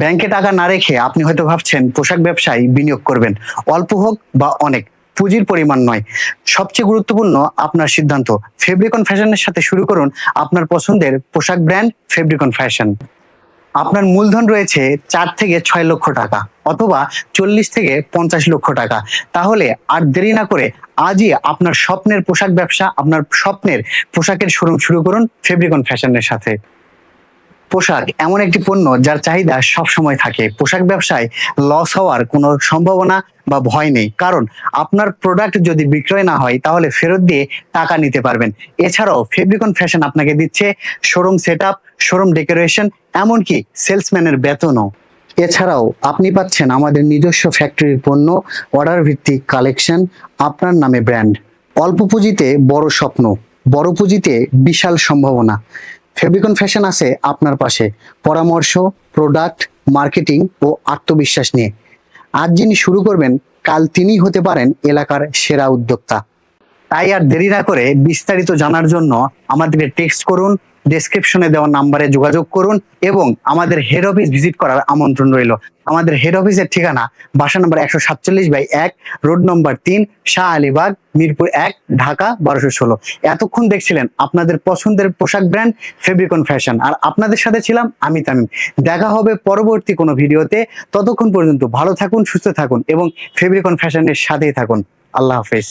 ব্যাংকে টাকা না রেখে আপনি হয়তো ভাবছেন পোশাক ব্যবসায় বিনিয়োগ করবেন। অল্প হোক বা অনেক, পুঁজির পরিমাণ নয়। সবচেয়ে গুরুত্বপূর্ণ আপনার সিদ্ধান্ত। ফেব্রিকন ফ্যাশনের সাথে শুরু করুন আপনার পছন্দের পোশাক ব্র্যান্ড ফেব্রিকন ফ্যাশন। আপনার মূলধন রয়েছে চার থেকে ছয় লক্ষ টাকা অথবা চল্লিশ থেকে পঞ্চাশ লক্ষ টাকা। তাহলে আর দেরি না করে আজই আপনার স্বপ্নের পোশাক ব্যবসা, আপনার স্বপ্নের পোশাকের শোরুম শুরু করুন ফেব্রিকন ফ্যাশনের সাথে। পোশাক এমন একটি পণ্য যার চাহিদা সব সময় থাকে। পোশাক ব্যবসায় লস হওয়ার কোনো সম্ভাবনা বা ভয় নেই। কারণ আপনার প্রোডাক্ট যদি বিক্রয় না হয়, তাহলে ফেরত দিয়ে টাকা নিতে পারবেন। এছাড়াও ফেব্রিকন ফ্যাশন আপনাকে দিচ্ছে showroom set up showroom decoration এমনকি সেলসম্যানের বেতনও। এছাড়াও আপনি পাচ্ছেন আমাদের নিজস্ব ফ্যাক্টরির পণ্য অর্ডার ভিত্তিক কালেকশন আপনার নামে ব্র্যান্ড অল্প পুঁজিতে বড় স্বপ্ন, বড় পুঁজিতে বিশাল সম্ভাবনা। ফেব্রিকন ফ্যাশন আছে আপনার পাশে। পরামর্শ প্রোডাক্ট মার্কেটিং ও আত্মবিশ্বাস নিয়ে। আজ যিনি শুরু করবেন, কাল তিনি হতে পারেন এলাকার সেরা উদ্যোক্তা। তাই আর দেরি না করে বিস্তারিত জানার জন্য আমাদেরকে টেক্সট করুন ডেসক্রিপশনে দেওয়া নাম্বারে যোগাযোগ করুন এবং আমাদের হেড অফিস ভিজিট করার আমন্ত্রণ রইল। আমাদের হেড অফিসের ঠিকানা বাসা নম্বর একশো সাতচল্লিশ বাই এক রোড নম্বর তিন, শাহ আলীবাগ মিরপুর এক, ঢাকা বারোশো ষোলো। এতক্ষণ দেখছিলেন আপনাদের পছন্দের পোশাক ব্র্যান্ড ফেব্রিকন ফ্যাশন আর আপনাদের সাথে ছিলাম আমি তামিম। দেখা হবে পরবর্তী কোনো ভিডিওতে। ততক্ষণ পর্যন্ত ভালো থাকুন, সুস্থ থাকুন এবং ফেব্রিকন ফ্যাশনের সাথেই থাকুন। আল্লাহ হাফেজ।